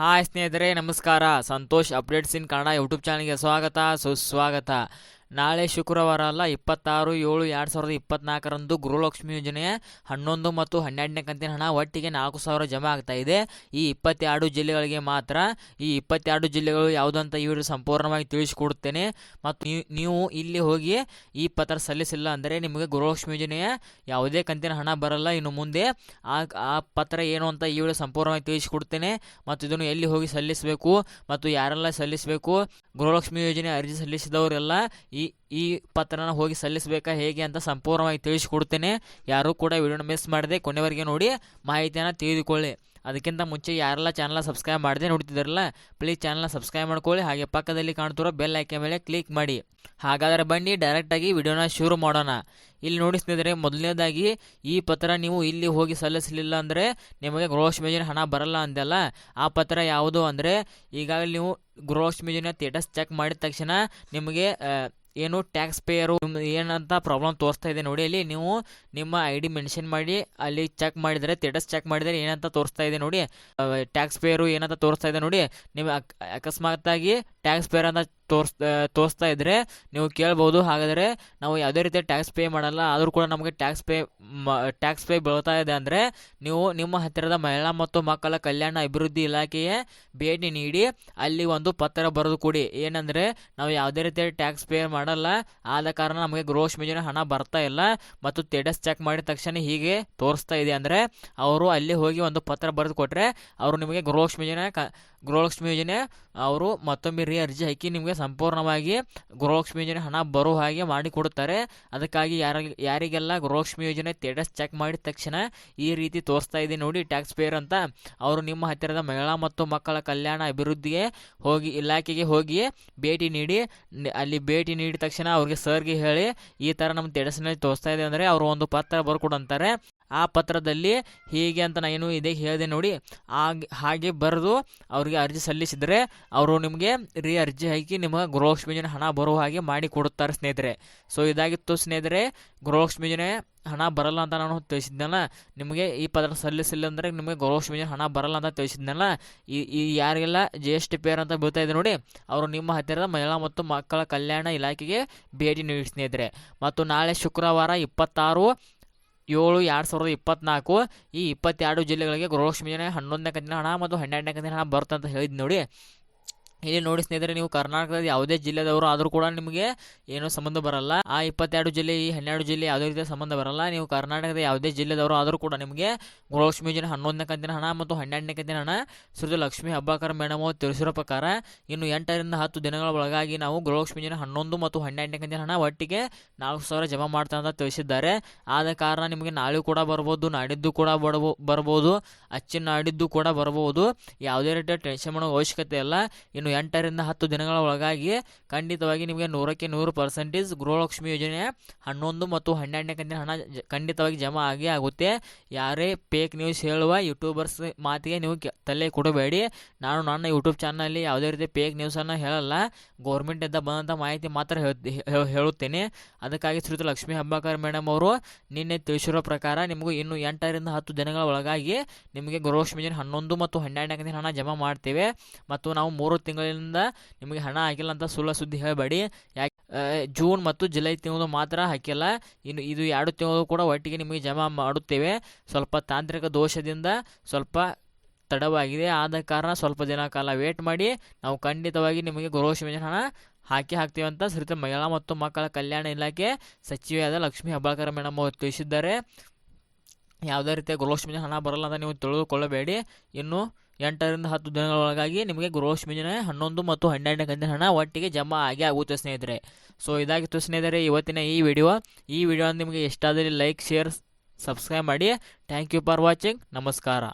Hi ಸ್ನೇಹಿತರೆ ನಮಸ್ಕಾರ. Santosh updates in Kannada YouTube ಚಾನಲ್ಗೆ ಸ್ವಾಗತ. ಸುಸ್ವಾಗತ. ನಾಳೆ ಶುಕ್ರವಾರ ಅಲ್ಲ, ಇಪ್ಪತ್ತಾರು, ಏಳು, ಎರಡು ಸಾವಿರದ ಇಪ್ಪತ್ನಾಲ್ಕರಂದು ಗೃಹಲಕ್ಷ್ಮಿ ಯೋಜನೆಯ ಹನ್ನೊಂದು ಮತ್ತು ಹನ್ನೆರಡನೇ ಕಂತಿನ ಹಣ ಒಟ್ಟಿಗೆ ನಾಲ್ಕು ಸಾವಿರ ಜಮಾ ಆಗ್ತಾ ಇದೆ. ಈ ಇಪ್ಪತ್ತೆರಡು ಜಿಲ್ಲೆಗಳಿಗೆ ಮಾತ್ರ, ಈ ಇಪ್ಪತ್ತೆರಡು ಜಿಲ್ಲೆಗಳು ಯಾವುದು ಅಂತ ವಿಡಿಯೋ ಸಂಪೂರ್ಣವಾಗಿ ತಿಳಿಸಿಕೊಡುತ್ತೇನೆ. ಮತ್ತು ನೀವು- ಇಲ್ಲಿ ಹೋಗಿ ಈ ಪತ್ರ ಸಲ್ಲಿಸಿಲ್ಲ ಅಂದರೆ ನಿಮಗೆ ಗೃಹಲಕ್ಷ್ಮಿ ಯೋಜನೆಯ ಯಾವುದೇ ಕಂತಿನ ಹಣ ಬರಲ್ಲ ಇನ್ನು ಮುಂದೆ. ಆ ಆ ಪತ್ರ ಏನು ಅಂತ ಈ ವಿಡಿಯೋ ಸಂಪೂರ್ಣವಾಗಿ ತಿಳಿಸಿಕೊಡ್ತೇನೆ ಮತ್ತು ಇದನ್ನು ಎಲ್ಲಿ ಹೋಗಿ ಸಲ್ಲಿಸಬೇಕು ಮತ್ತು ಯಾರೆಲ್ಲ ಸಲ್ಲಿಸಬೇಕು, ಗೃಹಲಕ್ಷ್ಮಿ ಯೋಜನೆ ಅರ್ಜಿ ಸಲ್ಲಿಸಿದವರೆಲ್ಲ ಈ ಈ ಪತ್ರನ ಹೋಗಿ ಸಲ್ಲಿಸಬೇಕಾ ಹೇಗೆ ಅಂತ ಸಂಪೂರ್ಣವಾಗಿ ತಿಳಿಸಿಕೊಡ್ತೇನೆ. ಯಾರೂ ಕೂಡ ವಿಡಿಯೋನ ಮಿಸ್ ಮಾಡದೆ ಕೊನೆವರೆಗೆ ನೋಡಿ ಮಾಹಿತಿಯನ್ನು ತಿಳಿದುಕೊಳ್ಳಿ. ಅದಕ್ಕಿಂತ ಮುಂಚೆ ಯಾರೆಲ್ಲ ಚಾನಲ್ನ ಸಬ್ಸ್ಕ್ರೈಬ್ ಮಾಡದೆ ನೋಡ್ತಿದ್ದಾರಲ್ಲ ಪ್ಲೀಸ್ ಚಾನಲ್ನ ಸಬ್ಸ್ಕ್ರೈಬ್ ಮಾಡ್ಕೊಳ್ಳಿ. ಹಾಗೆ ಪಕ್ಕದಲ್ಲಿ ಕಾಣ್ತಿರೋ ಬೆಲ್ ಐಕೆ ಮೇಲೆ ಕ್ಲಿಕ್ ಮಾಡಿ. ಹಾಗಾದರೆ ಬನ್ನಿ ಡೈರೆಕ್ಟಾಗಿ ವಿಡಿಯೋನ ಶುರು ಮಾಡೋಣ. ಇಲ್ಲಿ ನೋಡಿ ಸ್ನೇಹಿತರೆ, ಮೊದಲನೇದಾಗಿ ಈ ಪತ್ರ ನೀವು ಇಲ್ಲಿ ಹೋಗಿ ಸಲ್ಲಿಸಲಿಲ್ಲ ಅಂದರೆ ನಿಮಗೆ ಗೃಹಲಕ್ಷ್ಮಿ ಯೋಜನೆ ಹಣ ಬರಲ್ಲ ಅಂದಲ್ಲ ಆ ಪತ್ರ ಯಾವುದು ಅಂದರೆ, ಈಗಾಗಲೇ ನೀವು ಗೃಹಲಕ್ಷ್ಮಿ ಯೋಜನೆ ಸ್ಟೇಟಸ್ ಚೆಕ್ ಮಾಡಿದ ತಕ್ಷಣ ನಿಮಗೆ ಏನು ಟ್ಯಾಕ್ಸ್ ಪೇಯರು ಏನಂತ ಪ್ರಾಬ್ಲಮ್ ತೋರಿಸ್ತಾ ಇದೆ ನೋಡಿ, ಅಲ್ಲಿ ನೀವು ನಿಮ್ಮ ಐ ಡಿ ಮೆನ್ಷನ್ ಮಾಡಿ, ಅಲ್ಲಿ ಚೆಕ್ ಮಾಡಿದರೆ ಸ್ಟೇಟಸ್ ಚೆಕ್ ಮಾಡಿದರೆ ಏನಂತ ತೋರಿಸ್ತಾ ಇದೆ ನೋಡಿ. ಟ್ಯಾಕ್ಸ್ ಪೇಯರು ಏನಂತ ತೋರಿಸ್ತಾ ಇದೆ ನೋಡಿ. ನೀವು ಅಕ್, ಅಕಸ್ಮಾತ್ತಾಗಿ ಟ್ಯಾಕ್ಸ್ ಪೇಯರ್ ಅಂತ ತೋರಿಸ್ ತೋರಿಸ್ತಾ ಇದ್ದರೆ ನೀವು ಕೇಳ್ಬೋದು. ಹಾಗಾದರೆ ನಾವು ಯಾವುದೇ ರೀತಿಯ ಟ್ಯಾಕ್ಸ್ ಪೇ ಮಾಡಲ್ಲ. ಆದರೂ ಕೂಡ ನಮಗೆ ಟ್ಯಾಕ್ಸ್ ಪೇ ಟ್ಯಾಕ್ಸ್ ಪೇ ಬೀಳ್ತಾ ಇದೆ ಅಂದರೆ ನೀವು ನಿಮ್ಮ ಹತ್ತಿರದ ಮಹಿಳಾ ಮತ್ತು ಮಕ್ಕಳ ಕಲ್ಯಾಣ ಅಭಿವೃದ್ಧಿ ಇಲಾಖೆಯೇ ಭೇಟಿ ನೀಡಿ ಅಲ್ಲಿ ಒಂದು ಪತ್ರ ಬರೆದು ಕೊಡಿ. ಏನಂದರೆ ನಾವು ಯಾವುದೇ ರೀತಿಯ ಟ್ಯಾಕ್ಸ್ ಪೇ ಮಾಡಲ್ಲ. ಆದ ಕಾರಣ ನಮಗೆ ಗ್ರೋಶ್ ಯೋಜನೆ ಹಣ ಬರ್ತಾ ಇಲ್ಲ. ಮತ್ತು ಸ್ಟೇಟಸ್ ಚೆಕ್ ಮಾಡಿದ ತಕ್ಷಣ ಹೀಗೆ ತೋರಿಸ್ತಾ ಇದೆ ಅಂದರೆ ಅವರು ಅಲ್ಲಿ ಹೋಗಿ ಒಂದು ಪತ್ರ ಬರೆದು ಕೊಟ್ಟರೆ ಅವರು ನಿಮಗೆ ಗ್ರೋಶ್ ಯೋಜನೆ ಕ ಗೃಹಲಕ್ಷ್ಮಿ ಯೋಜನೆ, ಅವರು ಮತ್ತೊಮ್ಮೆ ರೀ ಅರ್ಜಿ ಹಾಕಿ ನಿಮಗೆ ಸಂಪೂರ್ಣವಾಗಿ ಗೃಹಲಕ್ಷ್ಮಿ ಯೋಜನೆ ಹಣ ಬರೋ ಹಾಗೆ ಮಾಡಿಕೊಡುತ್ತಾರೆ ಅದಕ್ಕಾಗಿ ಯಾರ, ಯಾರಿಗೆಲ್ಲ ಗೃಹಲಕ್ಷ್ಮಿ ಯೋಜನೆ ಸ್ಟೇಟಸ್ ಚೆಕ್ ಮಾಡಿದ ತಕ್ಷಣ ಈ ರೀತಿ ತೋರಿಸ್ತಾ ಇದೆ ನೋಡಿ ಟ್ಯಾಕ್ಸ್ ಪೇಯರ್ ಅಂತ. ಅವರು ನಿಮ್ಮ ಹತ್ತಿರದ ಮಹಿಳಾ ಮತ್ತು ಮಕ್ಕಳ ಕಲ್ಯಾಣ ಅಭಿವೃದ್ಧಿಗೆ ಹೋಗಿ, ಇಲಾಖೆಗೆ ಹೋಗಿ ಭೇಟಿ ನೀಡಿ, ಅಲ್ಲಿ ಭೇಟಿ ನೀಡಿದ ತಕ್ಷಣ ಅವ್ರಿಗೆ ಸರ್ಗೆ ಹೇಳಿ ಈ ಥರ ನಮ್ಮ ಸ್ಟೇಟಸ್ನಲ್ಲಿ ತೋರಿಸ್ತಾ ಇದೆ ಅಂದರೆ ಅವರು ಒಂದು ಪತ್ರ ಬರ್ಕೊಡಂತಾರೆ ಆ ಪತ್ರದಲ್ಲಿ ಹೀಗೆ ಅಂತ ನಾನು ಇದೆ ಹೇಳಿದೆ ನೋಡಿ. ಆಗ, ಹಾಗೆ ಬರೆದು ಅವರಿಗೆ ಅರ್ಜಿ ಸಲ್ಲಿಸಿದರೆ ಅವರು ನಿಮಗೆ ರೀ ಅರ್ಜಿ ಹಾಕಿ ನಿಮಗೆ ಗೃಹಲಕ್ಷ್ಮಿ ಯೋಜನೆ ಹಣ ಬರುವ ಹಾಗೆ ಮಾಡಿ ಕೊಡುತ್ತಾರೆ ಸ್ನೇಹಿತರೆ. ಸೊ ಇದಾಗಿತ್ತು ಸ್ನೇಹಿತರೆ ಗೃಹಲಕ್ಷ್ಮಿ ಯೋಜನೆ ಹಣ ಬರಲ್ಲ ಅಂತ ನಾನು ತಿಳಿಸಿದ್ನಲ್ಲ. ನಿಮಗೆ ಈ ಪತ್ರ ಸಲ್ಲಿಸಿಲ್ಲ ಅಂದರೆ ನಿಮಗೆ ಗೃಹಲಕ್ಷ್ಮಿ ಯೋಜನೆ ಹಣ ಬರಲ್ಲ ಅಂತ ತಿಳಿಸಿದ್ನಲ್ಲ. ಈ ಈ ಯಾರಿಗೆಲ್ಲ ಜಿ ಎಸ್ ಟಿ ಪೇರ್ ಅಂತ ಬೀಳ್ತಾ ಇದೆ ನೋಡಿ, ಅವರು ನಿಮ್ಮ ಹತ್ತಿರದ ಮಹಿಳಾ ಮತ್ತು ಮಕ್ಕಳ ಕಲ್ಯಾಣ ಇಲಾಖೆಗೆ ಭೇಟಿ ನೀಡಿ ಸ್ನೇಹಿತರೆ. ಮತ್ತು ನಾಳೆ ಶುಕ್ರವಾರ ಇಪ್ಪತ್ತಾರು ಏಳು ಎರಡು ಸಾವಿರದ ಇಪ್ಪತ್ನಾಲ್ಕು, ಈ ಇಪ್ಪತ್ತೆರಡು ಜಿಲ್ಲೆಗಳಿಗೆ ಗೃಹಲಕ್ಷ್ಮಿ ಯೋಜನೆ ಹನ್ನೊಂದನೇ ಕಂತಿನ ಹಣ ಮತ್ತು ಹನ್ನೆರಡನೇ ಕಂತಿನ ಹಣ ಬರುತ್ತೆ ಅಂತ ಹೇಳಿದ್ ನೋಡಿ. ಇಲ್ಲಿ ನೋಡಿ ಸ್ನೇಹಿತರೆ, ನೀವು ಕರ್ನಾಟಕದ ಯಾವುದೇ ಜಿಲ್ಲೆದವರು ಆದರೂ ಕೂಡ ನಿಮಗೆ ಏನೂ ಸಂಬಂಧ ಬರಲ್ಲ. ಆ ಇಪ್ಪತ್ತೆರಡು ಜಿಲ್ಲೆ, ಈ ಹನ್ನೆರಡು ಜಿಲ್ಲೆ ಯಾವುದೇ ರೀತಿಯ ಸಂಬಂಧ ಬರಲ್ಲ. ನೀವು ಕರ್ನಾಟಕದ ಯಾವುದೇ ಜಿಲ್ಲೆದವರು ಆದರೂ ಕೂಡ ನಿಮಗೆ ಗೃಹಲಕ್ಷ್ಮಿ ಯೋಜನೆ ಹನ್ನೊಂದನೇ ಕಂತಿನ ಹಣ ಮತ್ತು ಹನ್ನೆರಡನೇ ಕಂತಿನ ಹಣ ಶ್ರೀ ಲಕ್ಷ್ಮಿ ಹಬ್ಬಾಕರ್ ಮೇಡಮ್ ಅವರು ತಿಳಿಸಿರೋ ಪ್ರಕಾರ ಇನ್ನು ಎಂಟರಿಂದ ಹತ್ತು ದಿನಗಳ ಒಳಗಾಗಿ ನಾವು ಗೃಹಲಕ್ಷ್ಮಿ ಯೋಜನೆ ಹನ್ನೊಂದು ಮತ್ತು ಹನ್ನೆರಡನೇ ಕಂತಿನ ಹಣ ಒಟ್ಟಿಗೆ ನಾಲ್ಕು ಸಾವಿರ ಜಮಾ ಮಾಡ್ತಾ ಅಂತ ತಿಳಿಸಿದ್ದಾರೆ. ಆದ ಕಾರಣ ನಿಮಗೆ ನಾಳೆ ಕೂಡ ಬರ್ಬೋದು, ನಾಡಿದ್ದು ಕೂಡ ಬರಬಹುದು ಬರ್ಬೋದು ಅಚ್ಚಿನ ನಾಡಿದ್ದು ಕೂಡ ಬರ್ಬೋದು. ಯಾವುದೇ ರೀತಿಯ ಟೆನ್ಷನ್ ಮಾಡೋ ಅವಶ್ಯಕತೆ ಇಲ್ಲ. ಇನ್ನು ಎಂಟರಿಂದ ಹತ್ತು ದಿನಗಳ ಒಳಗಾಗಿ ಖಂಡಿತವಾಗಿ ನಿಮಗೆ ನೂರಕ್ಕೆ ನೂರು ಪರ್ಸೆಂಟೇಜ್ ಗೃಹಲಕ್ಷ್ಮಿ ಯೋಜನೆ ಹನ್ನೊಂದು ಮತ್ತು ಹನ್ನೆರಡನೇ ಕಂತಿನ ಹಣ ಖಂಡಿತವಾಗಿ ಜಮಾ ಆಗಿ ಆಗುತ್ತೆ. ಯಾರೇ ಫೇಕ್ ನ್ಯೂಸ್ ಹೇಳುವ ಯೂಟ್ಯೂಬರ್ಸ್ ಮಾತಿಗೆ ನೀವು ತಲೆ ಕೊಡಬೇಡಿ. ನಾನು ನನ್ನ ಯೂಟ್ಯೂಬ್ ಚಾನಲಲ್ಲಿ ಯಾವುದೇ ರೀತಿ ಫೇಕ್ ನ್ಯೂಸನ್ನು ಹೇಳಲ್ಲ. ಗೌರ್ಮೆಂಟಿಂದ ಬಂದಂಥ ಮಾಹಿತಿ ಮಾತ್ರ ಹೇಳ್ತಿ- ಹೇಳುತ್ತೇನೆ. ಅದಕ್ಕಾಗಿ ಶ್ರೀತ ಲಕ್ಷ್ಮೀ ಹಬ್ಬಾಕರ್ ಮೇಡಮ್ ಅವರು ನಿನ್ನೆ ತಿಳಿಸಿರೋ ಪ್ರಕಾರ ನಿಮಗೂ ಇನ್ನು ಎಂಟರಿಂದ ಹತ್ತು ದಿನಗಳ ಒಳಗಾಗಿ ನಿಮಗೆ ಗೃಹಲಕ್ಷ್ಮಿ ಯೋಜನೆ ಹನ್ನೊಂದು ಮತ್ತು ಹನ್ನೆರಡನೇ ಕಂತಿನ ಹಣ ಜಮಾ ಮಾಡ್ತೇವೆ. ಮತ್ತು ನಾವು ಮೂರು ತಿಂಗಳಿಂದ ನಿಮಗೆ ಹಣ ಹಾಕಿಲ್ಲ ಅಂತ ಸುಳ್ಳು ಸುದ್ದಿ ಹೇಳಬೇಡಿ. ಯಾಕೆ ಜೂನ್ ಮತ್ತು ಜುಲೈ ತಿಂಗಳು ಮಾತ್ರ ಹಾಕಿಲ್ಲ. ಇನ್ನು ಇದು ಎರಡು ತಿಂಗಳು ಕೂಡ ಒಟ್ಟಿಗೆ ನಿಮಗೆ ಜಮಾ ಮಾಡುತ್ತೇವೆ. ಸ್ವಲ್ಪ ತಾಂತ್ರಿಕ ದೋಷದಿಂದ ಸ್ವಲ್ಪ ತಡವಾಗಿದೆ. ಆದ ಕಾರಣ ಸ್ವಲ್ಪ ದಿನ ಕಾಲ ವೇಟ್ ಮಾಡಿ. ನಾವು ಖಂಡಿತವಾಗಿ ನಿಮಗೆ ಗೃಹಲಕ್ಷ್ಮಿ ಹಣ ಹಾಕಿ ಹಾಕ್ತೀವಿ ಅಂತ ಶ್ರೀತ ಮಹಿಳಾ ಮತ್ತು ಮಕ್ಕಳ ಕಲ್ಯಾಣ ಇಲಾಖೆ ಸಚಿವೆಯಾದ ಲಕ್ಷ್ಮೀ ಹಬ್ಬಾಳ್ಕರ್ ಮೇಡಮ್ ಅವರು ತಿಳಿಸಿದ್ದಾರೆ. ಯಾವುದೇ ರೀತಿಯ ಗೃಹಲಕ್ಷ್ಮಿ ಹಣ ಬರಲ್ಲ ಅಂತ ನೀವು ತಿಳಿದುಕೊಳ್ಳಬೇಡಿ ಇನ್ನು ಎಂಟರಿಂದ ಹತ್ತು ದಿನಗಳೊಳಗಾಗಿ ನಿಮಗೆ ಗ್ರೋಸ್ ಯೋಜನೆ ಹನ್ನೊಂದು ಮತ್ತು ಹನ್ನೆರಡನೇ ಕಂತಿನ ಹಣ ಒಟ್ಟಿಗೆ ಜಮಾ ಆಗಿ ಆಗುತ್ತೆ, ಸ್ನೇಹಿತರೆ. ಸೊ ಇದಾಗಿತ್ತು ಸ್ನೇಹಿತರೆ ಇವತ್ತಿನ ಈ ವಿಡಿಯೋ ಈ ವಿಡಿಯೋ ನಿಮಗೆ ಇಷ್ಟ ಆದರೆ ಲೈಕ್ ಶೇರ್ ಸಬ್ಸ್ಕ್ರೈಬ್ ಮಾಡಿ. ಥ್ಯಾಂಕ್ ಯು ಫಾರ್ ವಾಚಿಂಗ್ ನಮಸ್ಕಾರ.